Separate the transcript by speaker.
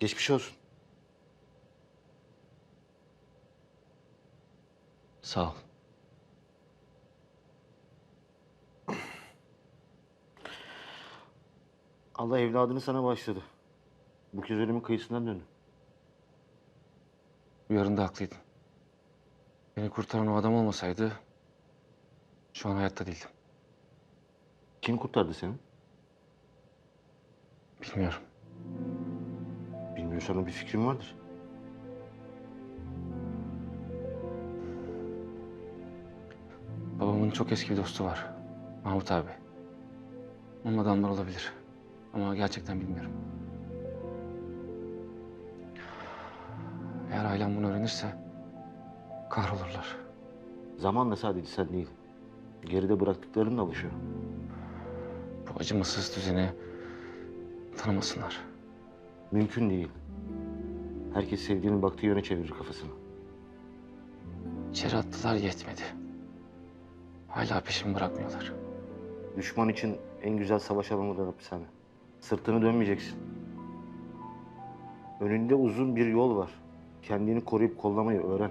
Speaker 1: Geçmiş olsun.
Speaker 2: Sağ ol.
Speaker 1: Allah evladını sana başladı. Bu kez ölümün kıyısından döndü.
Speaker 2: Yarın da haklıydın. Beni kurtaran o adam olmasaydı şu an hayatta değildim.
Speaker 1: Kim kurtardı seni?
Speaker 2: Bilmiyorum.
Speaker 1: Bilmiyorsan bir fikrin vardır.
Speaker 2: Babamın çok eski bir dostu var. Mahmut abi. Onun adamlar olabilir. Ama gerçekten bilmiyorum. Eğer ailem bunu öğrenirse kahrolurlar.
Speaker 1: Zamanla sadece sen değil. Geride bıraktıklarınla alışıyor.
Speaker 2: Bu acımasız düzeni tanımasınlar.
Speaker 1: Mümkün değil. Herkes sevdiğinin baktığı yöne çevirir kafasını.
Speaker 2: İçeri attılar yetmedi. Hala peşimi bırakmıyorlar.
Speaker 1: Düşman için en güzel savaş alanı da hapishane. Sırtını dönmeyeceksin. Önünde uzun bir yol var. Kendini koruyup kollamayı öğren.